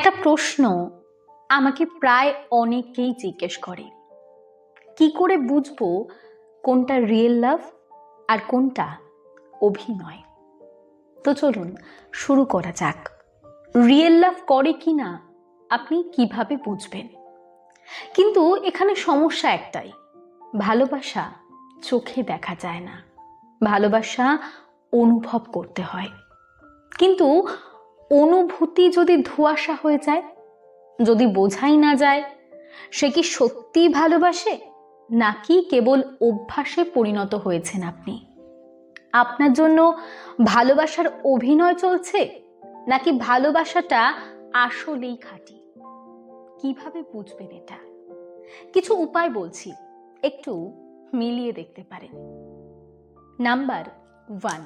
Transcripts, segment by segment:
একটা প্রশ্ন আমাকে প্রায় অনেকেই জিজ্ঞেস করে। কি করে বুঝব কোনটা রিয়েল লাভ আর কোনটা অভিনয়? তো চলুন, শুরু করা যাক। রিয়েল লাভ করে কি না আপনি কীভাবে বুঝবেন? কিন্তু এখানে সমস্যা একটাই, ভালোবাসা চোখে দেখা যায় না। ভালোবাসা অনুভব করতে হয়। কিন্তু অনুভূতি যদি ধোঁয়াশা হয়ে যায়, যদি বোঝাই না যায়, সে কি সত্যিই ভালোবাসে? নাকি কেবল অভ্যাসে পরিণত হয়েছেন আপনি? আপনার জন্য ভালোবাসার অভিনয় চলছে, নাকি ভালোবাসাটা আসলেই খাঁটি? কীভাবে বুঝবেন এটা? কিছু উপায় বলছি, একটু মিলিয়ে দেখতে পারেন। নাম্বার ওয়ান,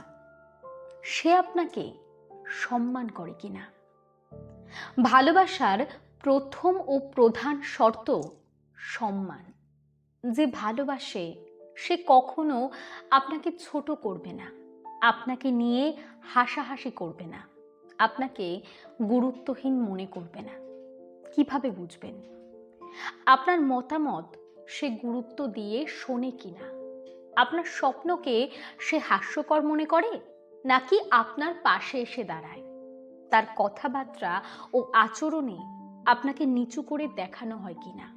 সে আপনাকে সম্মান করে কিনা। ভালোবাসার প্রথম ও প্রধান শর্ত সম্মান। যে ভালোবাসে, সে কখনো আপনাকে ছোট করবে না, আপনাকে নিয়ে হাসাহাসি করবে না, আপনাকে গুরুত্বহীন মনে করবে না। কীভাবে বুঝবেন? আপনার মতামত সে গুরুত্ব দিয়ে শোনে কিনা? আপনার স্বপ্নকে সে হাস্যকর মনে করে? নাকি আপনার পাশে এসে দাঁড়ায়? তার কথাবার্তা ও আচরণে আপনাকে নিচু করে দেখানো হয় কি না?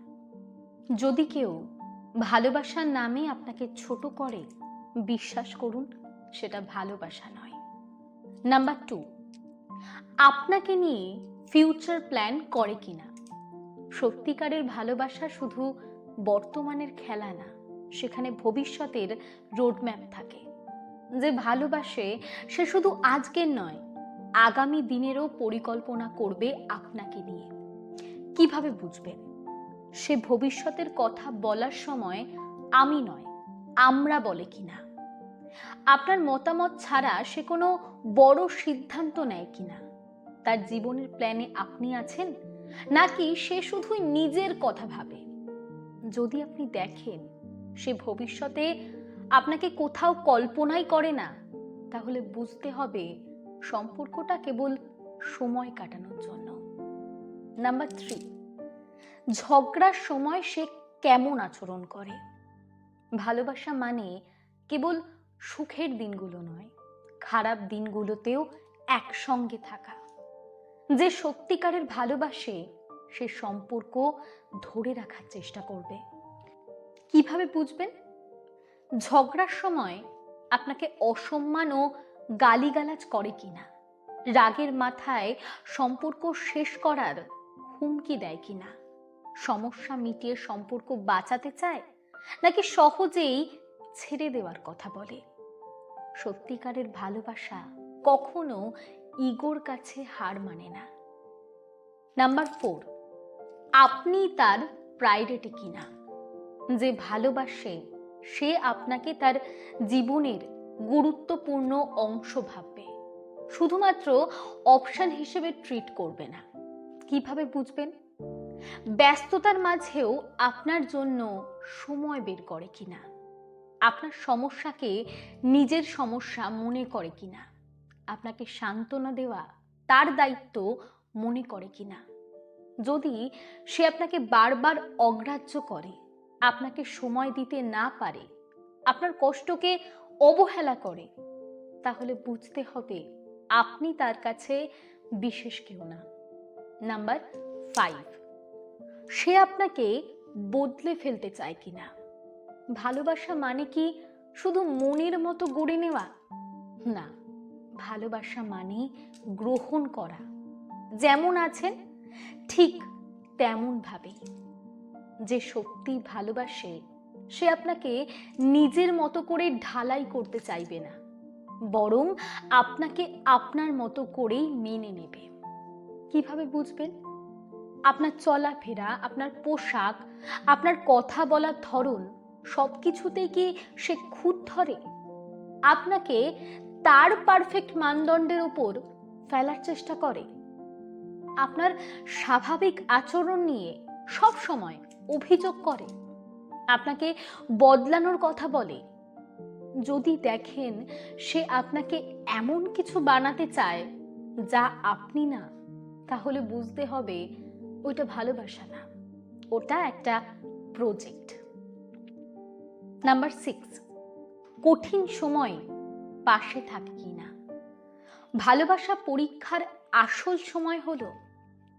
যদি কেউ ভালোবাসার নামে আপনাকে ছোট করে বিশ্বাস করুন, সেটা ভালোবাসা নয়। নাম্বার টু, আপনাকে নিয়ে ফিউচার প্ল্যান করে কিনা সত্যিকারের ভালোবাসা শুধু বর্তমানের খেলা না, সেখানে ভবিষ্যতের রোডম্যাপ থাকে। যে ভালোবাসে, সে শুধু আজকের নয়, আগামী দিনেরও পরিকল্পনা করবে আপনাকে নিয়ে। কীভাবে বুঝবেন সে ভবিষ্যতের কথা বলার সময় আমি নয়, আমরা বলে কিনা? আপনার মতামত ছাড়া সে কোনো বড় সিদ্ধান্ত নেয় কিনা? তার জীবনের প্ল্যানে আপনি আছেন? নাকি সে শুধুই নিজের কথা ভাবে? যদি আপনি দেখেন, সে ভবিষ্যতে আপনাকে কোথাও কল্পনাই করে না, তাহলে বুঝতে হবে সম্পর্কটা কেবল সময় কাটানোর জন্য। নাম্বার থ্রি ঝগড়ার সময় সে কেমন আচরণ করে? ভালোবাসা মানে কেবল সুখের দিনগুলো নয়, খারাপ দিনগুলোতেও একসঙ্গে থাকা। যে সত্যিকারের ভালোবাসে, সে সম্পর্ক ধরে রাখার চেষ্টা করবে। কীভাবে বুঝবেন? ঝগড়ার সময় আপনাকে অসম্মান ও গালিগালাজ করে কিনা? রাগের মাথায় সম্পর্ক শেষ করার হুমকি দেয় কিনা? সমস্যা মিটিয়ে সম্পর্ক বাঁচাতে চায়? নাকি সহজেই ছেড়ে দেওয়ার কথা বলে? সত্যিকারের ভালোবাসা কখনো ইগোর কাছে হার মানে না। নাম্বার ফোর, আপনি তার প্রায়োরিটি কিনা? যে ভালোবাসে সে আপনাকে তার জীবনের গুরুত্বপূর্ণ অংশ ভাববে। শুধুমাত্র অপশান হিসেবে ট্রিট করবে না। কীভাবে বুঝবেন? ব্যস্ততার মাঝেও আপনার জন্য সময় বের করে কিনা? আপনার সমস্যাকে নিজের সমস্যা মনে করে কিনা? আপনাকে সান্ত্বনা দেওয়া তার দায়িত্ব মনে করে কিনা? যদি সে আপনাকে বারবার অগ্রাহ্য করে আপনাকে সময় দিতে না পারে, আপনার কষ্টকে অবহেলা করে, তাহলে বুঝতে হবে আপনি তার কাছে বিশেষ কেউ না। নাম্বার ফাইভ সে আপনাকে বদলে ফেলতে চায় কিনা? ভালোবাসা মানে কি শুধু মনের মতো গড়ে নেওয়া? না, ভালোবাসা মানে গ্রহণ করা। যেমন আছেন, ঠিক তেমন ভাবে যে সত্যি ভালোবাসে, সে আপনাকে নিজের মতো করে ঢালাই করতে চাইবে না। বরং আপনাকে আপনার মতো করেই মেনে নেবে। কীভাবে বুঝবেন? আপনার চলাফেরা, আপনার পোশাক, আপনার কথা বলার ধরন সব কিছুতেই কি সে খুঁত ধরে? আপনাকে তার পারফেক্ট মানদণ্ডের উপর ফেলার চেষ্টা করে। আপনার স্বাভাবিক আচরণ নিয়ে সব সময় অভিযোগ করে। আপনাকে বদলানোর কথা বলে। যদি দেখেন সে আপনাকে এমন কিছু বানাতে চায় যা আপনি না, তাহলে বুঝতে হবে ওইটা ভালোবাসা না। ওটা একটা প্রজেক্ট নাম্বার সিক্স কঠিন সময় পাশে থাকে কি না? ভালোবাসা পরীক্ষার আসল সময় হলো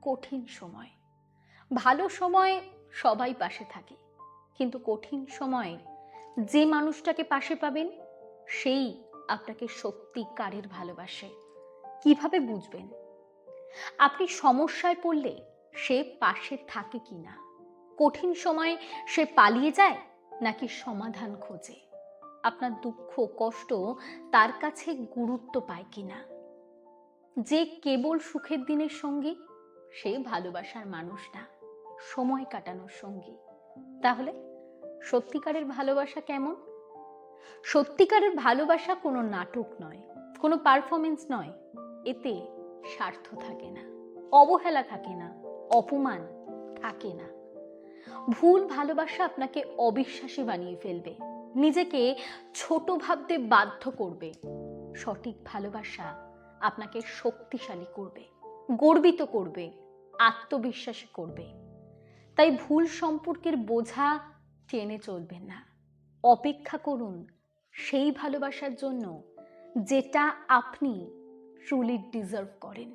কঠিন সময়। ভালো সময় সবাই পাশে থাকে। কিন্তু কঠিন সময় যে মানুষটাকে পাশে পাবেন, সেই আপনাকে সত্যিকারের ভালোবাসে। কীভাবে বুঝবেন? আপনি সমস্যায় পড়লে সে পাশে থাকে কিনা? কঠিন সময়ে সে পালিয়ে যায় নাকি সমাধান খোঁজে? আপনার দুঃখ, কষ্ট তার কাছে গুরুত্ব পায় কিনা? যে কেবল সুখের দিনের সঙ্গী, সে ভালোবাসার মানুষ না। সময় কাটানোর সঙ্গী। তাহলে সত্যিকারের ভালোবাসা কেমন? সত্যিকারের ভালোবাসা কোনো নাটক নয়, কোনো পারফরমেন্স নয়। এতে স্বার্থ থাকে না, অবহেলা থাকে না, অপমান থাকে না। ভুল ভালোবাসা আপনাকে অবিশ্বাসী বানিয়ে ফেলবে, নিজেকে ছোট ভাবতে বাধ্য করবে। সঠিক ভালোবাসা আপনাকে শক্তিশালী করবে, গর্বিত করবে, আত্মবিশ্বাসী করবে। তাই ভুল সম্পর্কের বোঝা টেনে চলবেন না। অপেক্ষা করুন সেই ভালোবাসার জন্য যেটা আপনি ট্রুলি ডিজার্ভ করেন।